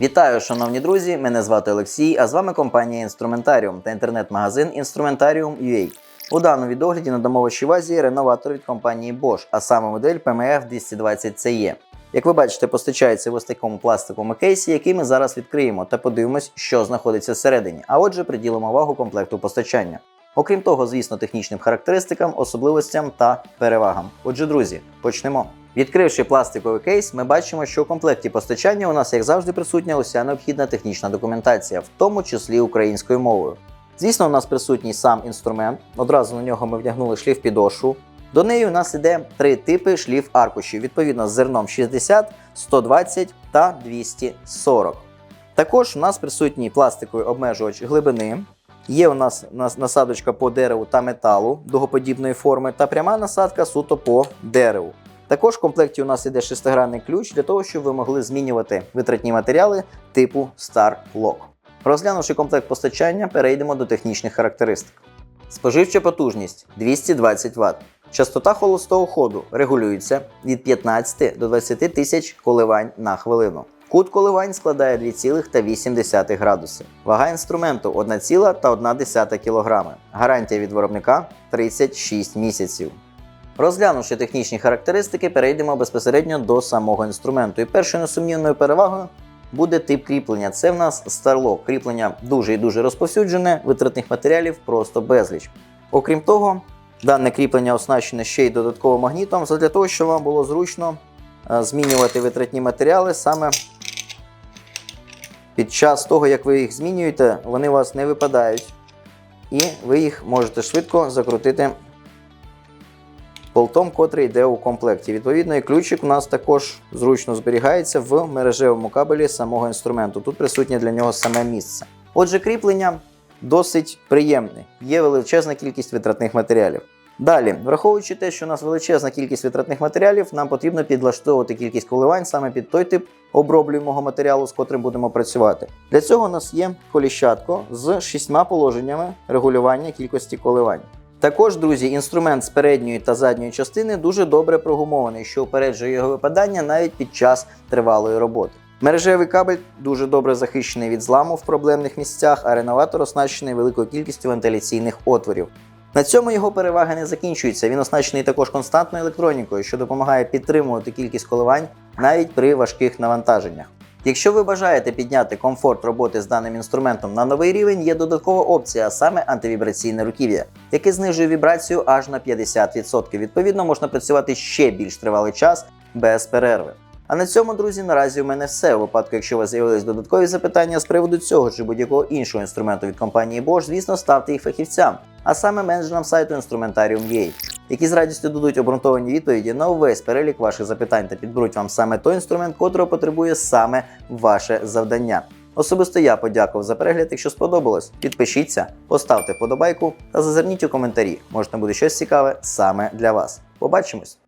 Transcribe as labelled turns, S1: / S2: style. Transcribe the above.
S1: Вітаю, шановні друзі! Мене звати Олексій, а з вами компанія Інструментаріум та інтернет-магазин Instrumentarium.ua. У даному відогляді надамо вашій увазі реноватор від компанії Bosch, а саме модель PMF 220CE. Як ви бачите, постачається в ось такому пластиковому кейсі, який ми зараз відкриємо та подивимось, що знаходиться всередині. А отже, приділимо увагу комплекту постачання. Окрім того, звісно, технічним характеристикам, особливостям та перевагам. Отже, друзі, почнемо. Відкривши пластиковий кейс, ми бачимо, що у комплекті постачання у нас, як завжди, присутня уся необхідна технічна документація, в тому числі українською мовою. Звісно, у нас присутній сам інструмент. Одразу на нього ми вдягнули шліф підошву. До неї у нас іде три типи шліф аркушів, відповідно з зерном 60, 120 та 240. Також у нас присутній пластиковий обмежувач глибини. Є у нас- насадочка по дереву та металу дугоподібної форми та пряма насадка суто по дереву. Також в комплекті у нас іде шестигранний ключ для того, щоб ви могли змінювати витратні матеріали типу Star Lock. Розглянувши комплект постачання, перейдемо до технічних характеристик. Споживча потужність 220 Вт. Частота холостого ходу регулюється від 15 до 20 тисяч коливань на хвилину. Кут коливань складає 2,8 градуси. Вага інструменту 1,1 кг. Гарантія від виробника 36 місяців. Розглянувши технічні характеристики, перейдемо безпосередньо до самого інструменту. І першою несумнівною перевагою буде тип кріплення. Це в нас Starlock. Кріплення дуже і дуже розповсюджене, витратних матеріалів просто безліч. Окрім того, дане кріплення оснащене ще й додатковим магнітом, для того, щоб вам було зручно е, змінювати витратні матеріали саме під час того, як ви їх змінюєте, вони у вас не випадають. І ви їх можете швидко закрутити болтом, котрий йде у комплекті. Відповідно, і ключик у нас також зручно зберігається в мережевому кабелі самого інструменту. Тут присутнє для нього саме місце. Отже, кріплення досить приємне. Є величезна кількість витратних матеріалів. Далі, враховуючи те, що у нас величезна кількість витратних матеріалів, нам потрібно підлаштовувати кількість коливань саме під той тип оброблюємого матеріалу, з котрим будемо працювати. Для цього у нас є коліщатко з шістьма положеннями регулювання кількості коливань. Також, друзі, інструмент з передньої та задньої частини дуже добре прогумований, що упереджує його випадання навіть під час тривалої роботи. Мережевий кабель дуже добре захищений від зламу в проблемних місцях, а реноватор оснащений великою кількістю вентиляційних отворів. На цьому його переваги не закінчуються. Він оснащений також константною електронікою, що допомагає підтримувати кількість коливань навіть при важких навантаженнях. Якщо ви бажаєте підняти комфорт роботи з даним інструментом на новий рівень, є додаткова опція, саме антивібраційне руків'я, яке знижує вібрацію аж на 50%. Відповідно, можна працювати ще більш тривалий час без перерви. А на цьому, друзі, наразі у мене все. У випадку, якщо у вас з'явились додаткові запитання з приводу цього чи будь-якого іншого інструменту від компанії Bosch, звісно, ставте їх фахівцям, а саме менеджерам сайту Instrumentarium.ua, які з радістю дадуть обґрунтовані відповіді на увесь перелік ваших запитань та підберуть вам саме той інструмент, котрого потребує саме ваше завдання. Особисто я подякував за перегляд. Якщо сподобалось, підпишіться, поставте вподобайку та зазирніть у коментарі. Можна буде щось цікаве саме для вас. Побачимось!